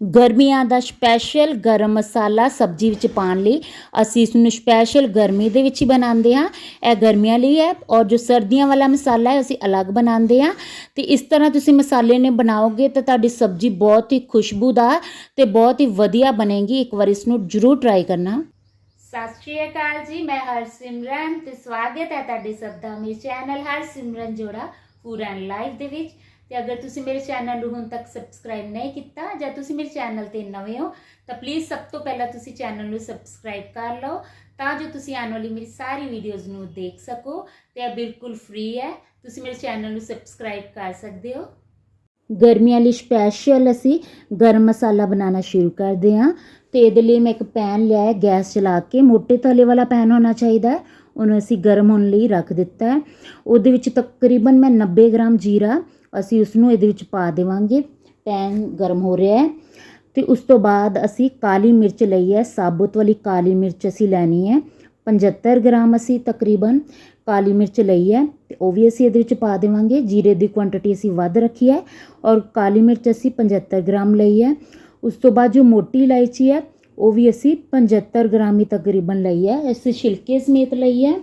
ਗਰਮੀਆਂ ਦਾ ਸਪੈਸ਼ਲ ਗਰਮ ਮਸਾਲਾ ਸਬਜ਼ੀ ਵਿੱਚ ਪਾਉਣ ਲਈ ਅਸੀਂ ਇਸ ਨੂੰ ਸਪੈਸ਼ਲ ਗਰਮੀ ਦੇ ਵਿੱਚ ਹੀ ਬਣਾਉਂਦੇ ਹਾਂ। ਇਹ ਗਰਮੀਆਂ ਲਈ ਹੈ ਔਰ ਜੋ ਸਰਦੀਆਂ ਵਾਲਾ ਮਸਾਲਾ ਹੈ, ਅਸੀਂ ਅਲੱਗ ਬਣਾਉਂਦੇ ਹਾਂ। ਤੇ ਇਸ ਤਰ੍ਹਾਂ ਤੁਸੀਂ ਮਸਾਲੇ ਨੇ ਬਣਾਓਗੇ ਤਾਂ ਤੁਹਾਡੀ ਸਬਜ਼ੀ ਬਹੁਤ ਹੀ ਖੁਸ਼ਬੂਦਾਰ ਤੇ ਬਹੁਤ ਹੀ ਵਧੀਆ ਬਣੇਗੀ। ਇੱਕ ਵਾਰ ਇਸ ਨੂੰ ਜ਼ਰੂਰ ਟਰਾਈ ਕਰਨਾ। ਸਤਿ ਸ਼੍ਰੀ ਅਕਾਲ ਜੀ, ਮੈਂ ਹਰਸਿਮਰਨ ਤੇ ਸਵਾਗਤ ਹੈ ਤੁਹਾਡੇ ਸਭ ਦਾ ਮੇਰੇ ਚੈਨਲ ਹਰਸਿਮਰਨ ਜੋੜਾ ਪੂਰਨ ਲਾਈਫ ਦੇ ਵਿੱਚ। ਤੇ ਅਗਰ ਤੁਸੀਂ ਮੇਰੇ ਚੈਨਲ ਨੂੰ ਹੁਣ ਤੱਕ ਸਬਸਕ੍ਰਾਈਬ ਨਹੀਂ ਕੀਤਾ ਜਾਂ ਤੁਸੀਂ ਮੇਰੇ ਚੈਨਲ ਤੇ ਨਵੇਂ ਹੋ, ਤਾਂ ਪਲੀਜ਼ ਸਭ ਤੋਂ ਪਹਿਲਾਂ ਤੁਸੀਂ ਚੈਨਲ ਨੂੰ ਸਬਸਕ੍ਰਾਈਬ ਕਰ ਲਓ ਤਾਂ ਜੋ ਤੁਸੀਂ ਆਉਣ ਵਾਲੀ ਮੇਰੀ ਸਾਰੀ ਵੀਡੀਓਜ਼ ਨੂੰ ਦੇਖ ਸਕੋ ਤੇ ਇਹ ਬਿਲਕੁਲ ਫ੍ਰੀ ਹੈ। ਤੁਸੀਂ ਮੇਰੇ ਚੈਨਲ ਨੂੰ ਸਬਸਕ੍ਰਾਈਬ ਕਰ ਸਕਦੇ ਹੋ। ਗਰਮੀਆਂ ਲਈ ਸਪੈਸ਼ਲ ਅਸੀਂ ਗਰਮ ਮਸਾਲਾ ਬਣਾਉਣਾ ਸ਼ੁਰੂ ਕਰਦੇ ਹਾਂ ਤੇ ਇਹਦੇ ਲਈ ਮੈਂ ਇੱਕ ਪੈਨ ਲਿਆ ਹੈ, ਗੈਸ ਚਲਾ ਕੇ ਮੋਟੇ ਤਲੇ ਵਾਲਾ ਪੈਨ ਹੋਣਾ ਚਾਹੀਦਾ ਹੈ। ਉਹਨੂੰ ਅਸੀਂ ਗਰਮ ਹੋਣ ਲਈ ਰੱਖ ਦਿੱਤਾ ਹੈ। ਉਹਦੇ ਵਿੱਚ ਤਕਰੀਬਨ ਮੈਂ 90 ਗ੍ਰਾਮ ਜੀਰਾ ਅਸੀਂ ਉਸ ਨੂੰ ਇਹਦੇ ਵਿੱਚ ਪਾ ਦੇਵਾਂਗੇ। ਪੈਨ ਗਰਮ ਹੋ ਰਿਹਾ ਹੈ ਤੇ ਉਸ ਤੋਂ ਬਾਅਦ ਅਸੀਂ ਕਾਲੀ ਮਿਰਚ ਲਈ ਹੈ। ਸਾਬੁਤ ਵਾਲੀ ਕਾਲੀ ਮਿਰਚ ਅਸੀਂ ਲੈਣੀ ਹੈ। 75 ਗ੍ਰਾਮ ਅਸੀਂ ਤਕਰੀਬਨ ਕਾਲੀ ਮਿਰਚ ਲਈ ਹੈ ਤੇ ਉਹ ਵੀ ਅਸੀਂ ਇਹਦੇ ਵਿੱਚ ਪਾ ਦੇਵਾਂਗੇ। ਜੀਰੇ ਦੀ ਕੁਆਂਟੀਟੀ ਅਸੀਂ ਵੱਧ ਰੱਖੀ ਹੈ ਔਰ ਕਾਲੀ ਮਿਰਚ ਅਸੀਂ 75 ਗ੍ਰਾਮ ਲਈ ਹੈ। ਉਸ ਤੋਂ ਬਾਅਦ ਜੋ ਮੋਟੀ ਇਲਾਇਚੀ ਹੈ, ਉਹ ਵੀ ਅਸੀਂ 75 ਗ੍ਰਾਮ ਹੀ ਤਕਰੀਬਨ ਲਈ ਹੈ। ਅਸੀਂ ਛਿਲਕੇ ਸਮੇਤ ਲਈ ਹੈ।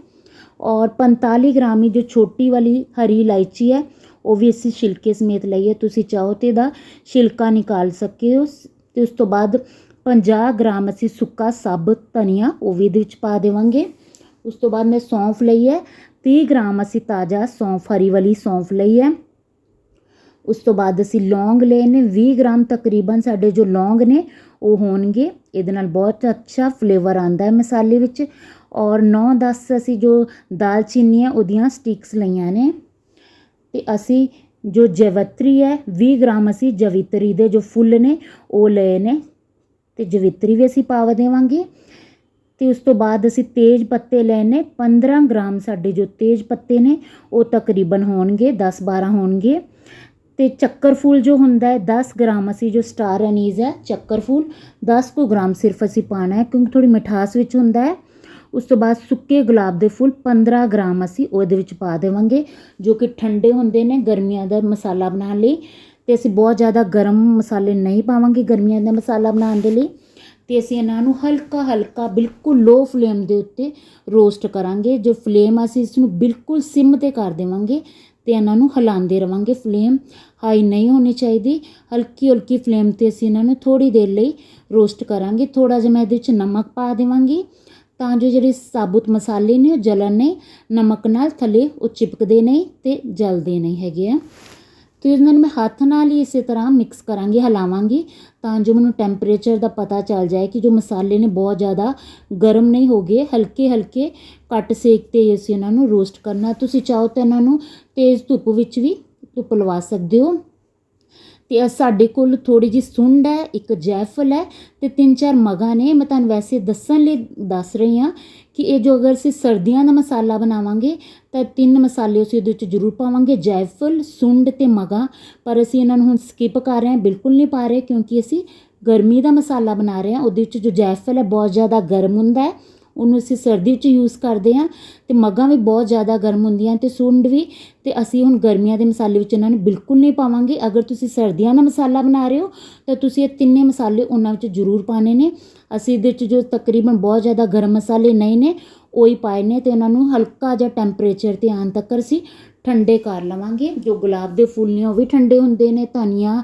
ਔਰ 45 ਗ੍ਰਾਮ ਹੀ ਜੋ ਛੋਟੀ ਵਾਲੀ ਹਰੀ ਇਲਾਇਚੀ ਹੈ ਉਹ ਵੀ ਅਸੀਂ ਛਿਲਕੇ ਸਮੇਤ ਲਈਏ, ਤੁਸੀਂ ਚਾਹੋ ਤੇ ਇਹਦਾ ਛਿਲਕਾ ਨਿਕਾਲ ਸਕੇ ਹੋ। ਤੇ ਉਸ ਤੋਂ ਬਾਅਦ 50 ਗ੍ਰਾਮ ਅਸੀਂ ਸੁੱਕਾ ਸਾਬਤ ਧਨੀਆ ਉਹ ਵੀ ਇਹਦੇ ਵਿੱਚ ਪਾ ਦੇਵਾਂਗੇ। ਉਸ ਤੋਂ ਬਾਅਦ ਮੈਂ ਸੌਂਫ ਲਈ ਹੈ 30 ਗ੍ਰਾਮ ਅਸੀਂ ਤਾਜ਼ਾ ਸੌਂਫ, ਹਰੀ ਵਾਲੀ ਸੌਂਫ ਲਈ ਹੈ। ਉਸ ਤੋਂ ਬਾਅਦ ਅਸੀਂ ਲੌਂਗ ਲਏ ਨੇ 20 ਗ੍ਰਾਮ ਤਕਰੀਬਨ ਸਾਡੇ ਜੋ ਲੌਂਗ ਨੇ, ਉਹ ਹੋਣਗੇ। ਇਹਦੇ ਨਾਲ ਬਹੁਤ ਅੱਛਾ ਫਲੇਵਰ ਆਂਦਾ ਹੈ ਮਸਾਲੇ ਵਿੱਚ। ਔਰ 9-10 ਅਸੀਂ ਜੋ ਦਾਲਚੀਨੀ ਹੈ, ਉਹਦੀਆਂ ਸਟਿਕਸ ਲਈਆਂ ਨੇ। ਤੇ ਅਸੀਂ ਜੋ ਜਵਿਤਰੀ ਹੈ 20 ਗ੍ਰਾਮ ਅਸੀਂ ਜਵਿਤਰੀ ਦੇ ਜੋ ਫੁੱਲ ਨੇ, ਉਹ ਲਏ ਨੇ ਤੇ ਜਵਿਤਰੀ ਵੀ ਅਸੀਂ ਪਾ ਦੇਵਾਂਗੇ। ਤੇ ਉਸ ਤੋਂ ਬਾਅਦ ਅਸੀਂ ਤੇਜ ਪੱਤੇ ਲਏ ਨੇ 15 ਗ੍ਰਾਮ ਸਾਡੇ ਜੋ ਤੇਜ ਪੱਤੇ ਨੇ, ਉਹ ਤਕਰੀਬਨ ਹੋਣਗੇ 10-12 ਹੋਣਗੇ। ਤੇ ਚੱਕਰ ਫੁੱਲ ਜੋ ਹੁੰਦਾ ਹੈ 10 ਗ੍ਰਾਮ ਅਸੀਂ ਜੋ ਸਟਾਰ ਅਨੀਜ਼ ਹੈ, ਚੱਕਰ ਫੁੱਲ 10 ਕੁ ਗ੍ਰਾਮ ਸਿਰਫ ਅਸੀਂ ਪਾਣਾ ਹੈ, ਕਿਉਂਕਿ ਥੋੜੀ ਮਿਠਾਸ ਵਿੱਚ ਹੁੰਦਾ ਹੈ। ਉਸ ਤੋਂ ਬਾਅਦ ਸੁੱਕੇ ਗੁਲਾਬ ਦੇ ਫੁੱਲ 15 ਗ੍ਰਾਮ ਅਸੀਂ ਉਹਦੇ ਵਿੱਚ ਪਾ ਦੇਵਾਂਗੇ, ਜੋ ਕਿ ਠੰਡੇ ਹੁੰਦੇ ਨੇ ਗਰਮੀਆਂ ਦਾ ਮਸਾਲਾ ਬਣਾਉਣ ਲਈ। ਤੇ ਅਸੀਂ ਬਹੁਤ ਜ਼ਿਆਦਾ ਗਰਮ ਮਸਾਲੇ ਨਹੀਂ ਪਾਵਾਂਗੇ ਗਰਮੀਆਂ ਦਾ ਮਸਾਲਾ ਬਣਾਉਣ ਦੇ ਲਈ। ਤੇ ਅਸੀਂ ਇਹਨਾਂ ਨੂੰ ਹਲਕਾ ਹਲਕਾ ਬਿਲਕੁਲ ਲੋ ਫਲੇਮ ਦੇ ਉੱਤੇ ਰੋਸਟ ਕਰਾਂਗੇ। ਜੋ ਫਲੇਮ ਅਸੀਂ ਇਸ ਨੂੰ ਬਿਲਕੁਲ ਸਿਮ ਤੇ ਕਰ ਦੇਵਾਂਗੇ ਤੇ ਇਹਨਾਂ ਨੂੰ ਹਿਲਾਉਂਦੇ ਰਵਾਂਗੇ ਫਲੇਮ ਹਾਈ ਨਹੀਂ ਹੋਣੀ ਚਾਹੀਦੀ। ਹਲਕੀ ਹਲਕੀ ਫਲੇਮ ਤੇ ਅਸੀਂ ਇਹਨਾਂ ਨੂੰ ਥੋੜੀ ਦੇਰ ਲਈ ਰੋਸਟ ਕਰਾਂਗੇ। ਥੋੜਾ ਜਿਹਾ ਮੈਂ ਇਹਦੇ ਵਿੱਚ ਨਮਕ ਪਾ ਦੇਵਾਂਗੀ। ਤਾਂ ਜੋ ਜਿਹੜੇ ਸਾਬੁਤ ਮਸਾਲੇ ਨੇ ਉਹ ਜਲਣ ਨਹੀਂ ਨਮਕ ਨਾਲ ਥੱਲੇ ਉਹ ਚਿਪਕਦੇ ਨਹੀਂ ਤੇ ਜਲਦੇ ਨਹੀਂ ਹੈਗੇ ਆ। ਤੇ ਇਹਨਾਂ ਨੂੰ ਮੈਂ ਹੱਥ ਨਾਲ ਹੀ ਇਸੇ ਤਰ੍ਹਾਂ ਮਿਕਸ ਕਰਾਂਗੀ, ਹਿਲਾਵਾਂਗੀ ਤਾਂ ਜੋ ਮੈਨੂੰ ਟੈਂਪਰੇਚਰ ਦਾ ਪਤਾ ਚੱਲ ਜਾਏ ਕਿ ਜੋ ਮਸਾਲੇ ਨੇ ਬਹੁਤ ਜ਼ਿਆਦਾ ਗਰਮ ਨਹੀਂ ਹੋ ਗਏ ਹਲਕੇ ਹਲਕੇ ਘੱਟ ਸੇਕ ਤੇ ਅਸੀਂ ਇਹਨਾਂ ਨੂੰ ਰੋਸਟ ਕਰਨਾ। ਤੁਸੀਂ ਚਾਹੋ ਤਾਂ ਇਹਨਾਂ ਨੂੰ ਤੇਜ਼ ਧੁੱਪ ਵਿੱਚ ਵੀ ਧੁੱਪ ਲਵਾ ਸਕਦੇ ਹੋ। ਤੇ ਸਾਡੇ ਕੋਲ ਥੋੜੀ ਜੀ ਸੁੰਡ ਹੈ, ਇੱਕ ਜੈਫਲ ਹੈ ਤੇ ਤਿੰਨ ਚਾਰ ਮਗਾ ਨੇ। ਮੈਂ ਤੁਹਾਨੂੰ ਵੈਸੇ ਦੱਸਣ ਲਈ ਦੱਸ ਰਹੀ ਹਾਂ ਕਿ ਇਹ ਜੋ ਅਗਰ ਅਸੀਂ ਸਰਦੀਆਂ ਦਾ ਮਸਾਲਾ ਬਣਾਵਾਂਗੇ, ਤਾਂ ਤਿੰਨ ਮਸਾਲੇ ਅਸੀਂ ਉਹਦੇ ਵਿੱਚ ਜ਼ਰੂਰ ਪਾਵਾਂਗੇ, ਜੈਫਲ, ਸੁੰਡ ਤੇ ਮਗਾ। ਪਰ ਅਸੀਂ ਇਹਨਾਂ ਨੂੰ ਹੁਣ ਸਕਿਪ ਕਰ ਰਹੇ ਹਾਂ, ਬਿਲਕੁਲ ਨਹੀਂ ਪਾ ਰਹੇ ਕਿਉਂਕਿ ਅਸੀਂ ਗਰਮੀ ਦਾ ਮਸਾਲਾ ਬਣਾ ਰਹੇ ਹਾਂ। ਉਹਦੇ ਵਿੱਚ ਜੋ ਜੈਫਲ ਹੈ, ਬਹੁਤ ਜ਼ਿਆਦਾ ਗਰਮ ਹੁੰਦਾ ਹੈ। ਉਹਨੂੰ ਅਸੀਂ ਸਰਦੀ ਵਿੱਚ ਯੂਜ਼ ਕਰਦੇ ਹਾਂ ਤੇ ਮੱਗਾਂ ਵੀ ਬਹੁਤ ਜ਼ਿਆਦਾ ਗਰਮ ਹੁੰਦੀਆਂ ਤੇ ਸੁੰਡ ਵੀ ਤੇ ਅਸੀਂ ਹੁਣ ਗਰਮੀਆਂ ਦੇ ਮਸਾਲੇ ਵਿੱਚ ਇਹਨਾਂ ਨੂੰ ਬਿਲਕੁਲ ਨਹੀਂ ਪਾਵਾਂਗੇ। ਅਗਰ ਤੁਸੀਂ ਸਰਦੀਆਂ ਦਾ ਮਸਾਲਾ ਬਣਾ ਰਹੇ ਹੋ, ਤਾਂ ਤੁਸੀਂ ਇਹ ਤਿੰਨੇ ਮਸਾਲੇ ਉਹਨਾਂ ਵਿੱਚ ਜ਼ਰੂਰ ਪਾਣੇ ਨੇ। ਅਸੀਂ ਇਹਦੇ ਵਿੱਚ ਜੋ ਤਕਰੀਬਨ ਬਹੁਤ ਜ਼ਿਆਦਾ ਗਰਮ ਮਸਾਲੇ ਨਹੀਂ ਨੇ, ਉਹੀ ਪਾਏ ਨੇ ਤੇ ਉਹਨਾਂ ਨੂੰ ਹਲਕਾ ਜਿਹਾ ਟੈਂਪਰੇਚਰ ਤੇ ਆਉਣ ਤੱਕ ਅਸੀਂ ਠੰਡੇ ਕਰ ਲਵਾਂਗੇ। ਜੋ ਗੁਲਾਬ ਦੇ ਫੁੱਲ ਨੇ ਉਹ ਵੀ ਠੰਡੇ ਹੁੰਦੇ ਨੇ, ਧਨੀਆ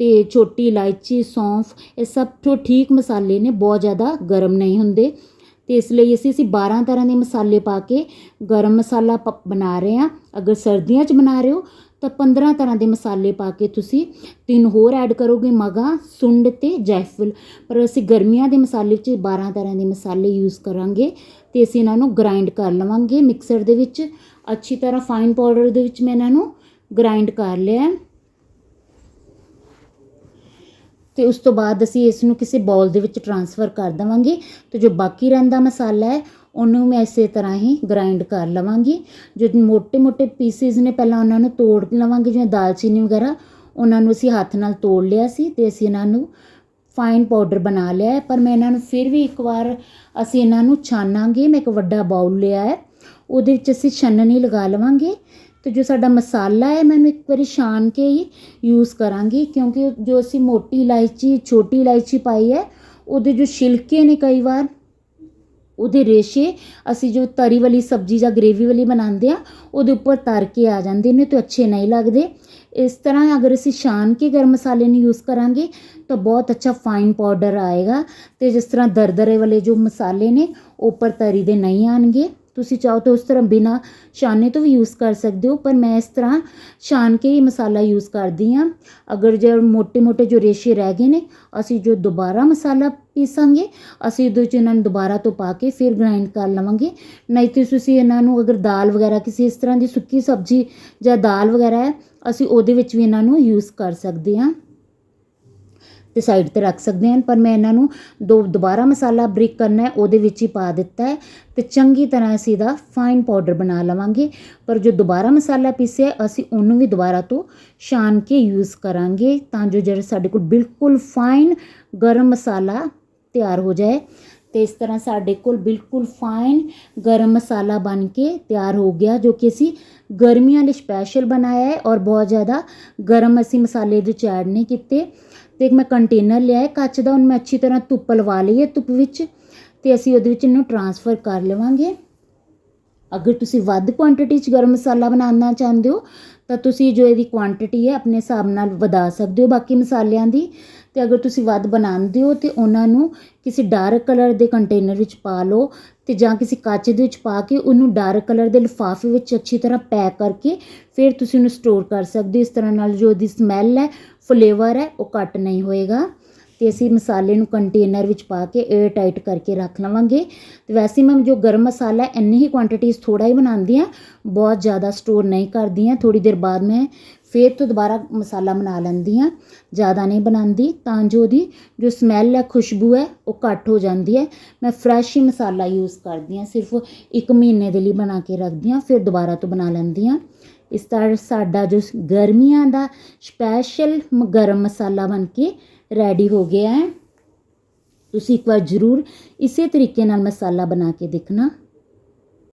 ਤੇ ਛੋਟੀ ਇਲਾਇਚੀ, ਸੌਂਫ, ਇਹ ਸਭ ਤੋਂ ਠੀਕ ਮਸਾਲੇ ਨੇ, ਬਹੁਤ ਜ਼ਿਆਦਾ ਗਰਮ ਨਹੀਂ ਹੁੰਦੇ। ਤੇ ਇਸ ਲਈ ਅਸੀਂ ਅਸੀਂ 12 ਤਰ੍ਹਾਂ ਦੇ ਮਸਾਲੇ ਪਾ ਕੇ ਗਰਮ ਮਸਾਲਾ ਪ- ਬਣਾ ਰਹੇ ਹਾਂ। ਅਗਰ ਸਰਦੀਆਂ 'ਚ ਬਣਾ ਰਹੇ ਹੋ, ਤਾਂ 15 ਤਰ੍ਹਾਂ ਦੇ ਮਸਾਲੇ ਪਾ ਕੇ ਤੁਸੀਂ ਤਿੰਨ ਹੋਰ ਐਡ ਕਰੋਗੇ, ਮਗਾ, ਸੁੰਡ ਤੇ ਜੈਫਲ। ਪਰ ਅਸੀਂ ਗਰਮੀਆਂ ਦੇ ਮਸਾਲੇ 'ਚ 12 ਤਰ੍ਹਾਂ ਦੇ ਮਸਾਲੇ ਯੂਜ਼ ਕਰਾਂਗੇ ਤੇ ਅਸੀਂ ਇਹਨਾਂ ਨੂੰ ਗ੍ਰਾਈਂਡ ਕਰ ਲਵਾਂਗੇ। ਮਿਕਸਰ ਦੇ ਵਿੱਚ ਅੱਛੀ ਤਰ੍ਹਾਂ ਫਾਈਨ ਪਾਊਡਰ ਦੇ ਵਿੱਚ ਮੈਂ ਇਹਨਾਂ ਨੂੰ ਗ੍ਰਾਈਂਡ ਕਰ ਲਿਆ ਹੈ। ਤੇ ਉਸ ਤੋਂ ਬਾਅਦ ਅਸੀਂ ਇਸ ਨੂੰ ਕਿਸੇ ਬਾਉਲ ਦੇ ਵਿੱਚ ਟਰਾਂਸਫਰ ਕਰ ਦਵਾਂਗੇ ਤੇ ਜੋ ਬਾਕੀ ਰਹਿੰਦਾ ਮਸਾਲਾ ਹੈ, ਉਹਨੂੰ ਮੈਂ ਇਸੇ ਤਰ੍ਹਾਂ ਹੀ ਗ੍ਰਾਈਂਡ ਕਰ ਲਵਾਂਗੀ। ਜੋ ਮੋٹے-ਮੋٹے ਪੀਸਿਸ ਨੇ, ਪਹਿਲਾਂ ਉਹਨਾਂ ਨੂੰ ਤੋੜ ਲਵਾਂਗੇ, ਜਿਵੇਂ ਦਾਲਚੀਨੀ ਵਗੈਰਾ, ਉਹਨਾਂ ਨੂੰ ਅਸੀਂ ਹੱਥ ਨਾਲ ਤੋੜ ਲਿਆ ਸੀ ਤੇ ਅਸੀਂ ਇਹਨਾਂ ਨੂੰ ਫਾਈਨ ਪਾਊਡਰ ਬਣਾ ਲਿਆ ਹੈ। ਪਰ ਮੈਂ ਇਹਨਾਂ ਨੂੰ ਫਿਰ ਵੀ ਇੱਕ ਵਾਰ ਅਸੀਂ ਇਹਨਾਂ ਨੂੰ ਛਾਨਾਂਗੇ, ਮੈਂ ਇੱਕ ਵੱਡਾ ਬਾਉਲ ਲਿਆ ਹੈ, ਉਹਦੇ ਵਿੱਚ ਅਸੀਂ ਛੰਨਣੀ ਲਗਾ ਲਵਾਂਗੇ ਤੇ ਜੋ ਸਾਡਾ ਮਸਾਲਾ ਹੈ ਮੈਨੂੰ ਇੱਕ ਵਾਰੀ ਛਾਣ ਕੇ ਹੀ ਯੂਜ਼ ਕਰਾਂਗੀ ਕਿਉਂਕਿ ਜੋ ਅਸੀਂ ਮੋਟੀ ਇਲਾਇਚੀ ਛੋਟੀ ਇਲਾਇਚੀ ਪਾਈ ਹੈ ਉਹਦੇ ਜੋ ਛਿਲਕੇ ਨੇ ਕਈ ਵਾਰ ਉਹਦੇ ਰੇਸ਼ੇ ਅਸੀਂ ਜੋ ਤਰੀ ਵਾਲੀ ਸਬਜ਼ੀ ਜਾਂ ਗ੍ਰੇਵੀ ਵਾਲੀ ਬਣਾਉਂਦੇ ਆ ਉਹਦੇ ਉੱਪਰ ਤਰ ਕੇ ਆ ਜਾਂਦੇ ਨੇ ਤੇ ਅੱਛੇ ਨਹੀਂ ਲੱਗਦੇ ਇਸ ਤਰ੍ਹਾਂ ਅਗਰ ਅਸੀਂ ਛਾਣ ਕੇ ਗਰਮ ਮਸਾਲੇ ਨੂੰ ਯੂਜ਼ ਕਰਾਂਗੇ ਤਾਂ ਬਹੁਤ ਅੱਛਾ ਫਾਈਨ ਪਾਊਡਰ ਆਏਗਾ ਤੇ ਜਿਸ ਤਰ੍ਹਾਂ ਦਰਦਰੇ ਵਾਲੇ ਜੋ ਮਸਾਲੇ ਨੇ ਉਹ ਉੱਪਰ ਤਰੀ ਦੇ ਨਹੀਂ ਆਣਗੇ ਤੁਸੀਂ ਚਾਹੋ ਤਾਂ ਉਸ ਤਰ੍ਹਾਂ ਬਿਨਾ ਛਾਣੇ ਤੋਂ ਵੀ ਯੂਜ਼ ਕਰ ਸਕਦੇ ਹੋ, ਪਰ ਮੈਂ ਇਸ ਤਰ੍ਹਾਂ ਛਾਣ ਕੇ ਹੀ ਮਸਾਲਾ ਯੂਜ਼ ਕਰਦੀ ਹਾਂ। ਅਗਰ ਜੇ ਮੋਟੇ ਮੋਟੇ ਜੋ ਰੇਸ਼ੇ ਰਹਿ ਗਏ ਨੇ, ਅਸੀਂ ਜੋ ਦੁਬਾਰਾ ਮਸਾਲਾ ਪੀਸਾਂਗੇ, ਅਸੀਂ ਉਹਦੇ ਚ ਇਹਨਾਂ ਨੂੰ ਦੁਬਾਰਾ ਤੋਂ ਪਾ ਕੇ ਫਿਰ ਗ੍ਰਾਈਂਡ ਕਰ ਲਵਾਂਗੇ। ਨਹੀਂ ਤੇ ਤੁਸੀਂ ਇਹਨਾਂ ਨੂੰ ਅਗਰ ਦਾਲ ਵਗੈਰਾ ਕਿਸੇ ਇਸ ਤਰ੍ਹਾਂ ਦੀ ਸੁੱਕੀ ਸਬਜ਼ੀ ਜਾਂ ਦਾਲ ਵਗੈਰਾ ਹੈ, ਅਸੀਂ ਉਹਦੇ ਵਿੱਚ ਵੀ ਇਹਨਾਂ ਨੂੰ ਯੂਜ਼ ਕਰ ਸਕਦੇ ਹਾਂ। ਤੇ ਸਾਈਡ ਤੇ ਰੱਖ ਸਕਦੇ ਹਨ, ਪਰ ਮੈਂ ਇਹਨਾਂ ਨੂੰ ਦੋ, ਦੁਬਾਰਾ ਮਸਾਲਾ ਬ੍ਰਿਕ ਕਰਨਾ ਹੈ, ਉਹਦੇ ਵਿੱਚ ਹੀ ਪਾ ਦਿੱਤਾ ਹੈ ਤੇ ਚੰਗੀ ਤਰ੍ਹਾਂ ਅਸੀਂ ਇਹਦਾ ਫਾਈਨ ਪਾਊਡਰ ਬਣਾ ਲਵਾਂਗੇ। ਪਰ ਜੋ ਦੁਬਾਰਾ ਮਸਾਲਾ ਪੀਸਿਆ ਅਸੀਂ ਉਹਨੂੰ ਵੀ ਦੁਬਾਰਾ ਤੋਂ ਛਾਣ ਕੇ ਯੂਜ਼ ਕਰਾਂਗੇ ਤਾਂ ਜੋ ਜਿਹੜਾ ਸਾਡੇ ਕੋਲ ਬਿਲਕੁਲ ਫਾਈਨ ਗਰਮ ਮਸਾਲਾ ਤਿਆਰ ਹੋ ਜਾਏ ਤੇ ਇਸ ਤਰ੍ਹਾਂ ਸਾਡੇ ਕੋਲ ਬਿਲਕੁਲ ਫਾਈਨ ਗਰਮ ਮਸਾਲਾ ਬਣ ਕੇ ਤਿਆਰ ਹੋ ਗਿਆ, ਜੋ ਕਿ ਅਸੀਂ ਗਰਮੀਆਂ ਲਈ ਸਪੈਸ਼ਲ ਬਣਾਇਆ ਹੈ ਔਰ ਬਹੁਤ ਜ਼ਿਆਦਾ ਗਰਮ ਅਸੀਂ ਮਸਾਲੇ ਦੇ ਚ ਐਡ ਨਹੀਂ ਕੀਤੇ। ਤੇ ਇੱਕ ਮੈਂ ਕੰਟੇਨਰ ਲਿਆ ਹੈ, ਕੱਚ ਦਾ ਉਹਨੂੰ ਮੈਂ ਅੱਛੀ ਤਰ੍ਹਾਂ ਧੁੱਪ ਲਵਾ ਲਈ ਹੈ ਧੁੱਪ ਵਿੱਚ ਤੇ ਅਸੀਂ ਉਹਦੇ ਵਿੱਚ ਇਹਨੂੰ ਟਰਾਂਸਫਰ ਕਰ ਲਵਾਂਗੇ। ਅਗਰ ਤੁਸੀਂ ਵੱਧ ਕੁਆਂਟੀਟੀ 'ਚ ਗਰਮ ਮਸਾਲਾ ਬਣਾਉਣਾ ਚਾਹੁੰਦੇ ਹੋ, ਤਾਂ ਤੁਸੀਂ ਜੋ ਇਹਦੀ ਕੁਆਂਟੀਟੀ ਹੈ, ਆਪਣੇ ਹਿਸਾਬ ਨਾਲ ਵਧਾ ਸਕਦੇ ਹੋ ਬਾਕੀ ਮਸਾਲਿਆਂ ਦੀ। ਤੇ ਅਗਰ ਤੁਸੀਂ ਵੱਧ ਬਣਾਉਂਦੇ ਹੋ, ਤੇ ਉਹਨਾਂ ਨੂੰ ਕਿਸੇ ਡਾਰਕ ਕਲਰ ਦੇ ਕੰਟੇਨਰ ਵਿੱਚ ਪਾ ਲਓ ਤੇ ਜਾਂ ਕਿਸੇ ਕਾਚੇ ਦੇ ਵਿੱਚ ਪਾ ਕੇ ਉਹਨੂੰ ਡਾਰਕ ਕਲਰ ਦੇ ਲਿਫਾਫੇ ਵਿੱਚ ਅੱਛੀ ਤਰ੍ਹਾਂ ਪੈਕ ਕਰਕੇ ਫਿਰ ਤੁਸੀਂ ਉਹਨੂੰ ਸਟੋਰ ਕਰ ਸਕਦੇ ਹੋ। ਇਸ ਤਰ੍ਹਾਂ ਨਾਲ ਜੋ ਉਹਦੀ ਸਮੈਲ ਹੈ ਫਲੇਵਰ ਹੈ, ਉਹ ਘੱਟ ਨਹੀਂ ਹੋਏਗਾ। ਤੇ ਅਸੀਂ ਮਸਾਲੇ ਨੂੰ ਕੰਟੇਨਰ ਵਿੱਚ ਪਾ ਕੇ 에ਅਰ ਟਾਈਟ ਕਰਕੇ ਰੱਖ ਲਵਾਂਗੇ। ਤੇ ਵੈਸੇ ਮੈਂ ਜੋ ਗਰਮ ਮਸਾਲਾ ਇੰਨੀ ਹੀ ਕੁਆਂਟੀਟੀਜ਼ ਥੋੜਾ ਹੀ ਬਣਾਉਂਦੀ ਹਾਂ। ਬਹੁਤ ਜ਼ਿਆਦਾ ਸਟੋਰ ਨਹੀਂ ਕਰਦੀ ਹਾਂ। ਥੋੜੀ ਦੇਰ ਬਾਅਦ ਮੈਂ ਫਿਰ ਤੋਂ ਦੁਬਾਰਾ ਮਸਾਲਾ ਬਣਾ ਲੈਂਦੀ ਹਾਂ। ਜ਼ਿਆਦਾ ਨਹੀਂ ਬਣਾਉਂਦੀ, ਤਾਂ ਜੋ ਉਹਦੀ ਜੋ ਸਮੈਲ ਹੈ, ਖੁਸ਼ਬੂ ਹੈ, ਉਹ ਘੱਟ ਹੋ ਜਾਂਦੀ ਹੈ। ਮੈਂ ਫਰੈਸ਼ ਹੀ ਮਸਾਲਾ ਯੂਜ਼ ਕਰਦੀ ਹਾਂ, ਸਿਰਫ ਇੱਕ ਮਹੀਨੇ ਦੇ ਲਈ ਬਣਾ ਕੇ ਰੱਖਦੀ ਹਾਂ, ਫਿਰ ਦੁਬਾਰਾ ਤੋਂ ਬਣਾ ਲੈਂਦੀ ਹਾਂ। ਇਸ ਤਰ੍ਹਾਂ ਸਾਡਾ ਜੋ ਗਰਮੀਆਂ ਦਾ ਸਪੈਸ਼ਲ ਗਰਮ ਮਸਾਲਾ ਬਣ ਕੇ ਰੈਡੀ ਹੋ ਗਿਆ ਹੈ। ਤੁਸੀਂ ਇੱਕ ਵਾਰ ਜ਼ਰੂਰ ਇਸੇ ਤਰੀਕੇ ਨਾਲ ਮਸਾਲਾ ਬਣਾ ਕੇ ਦੇਖਣਾ।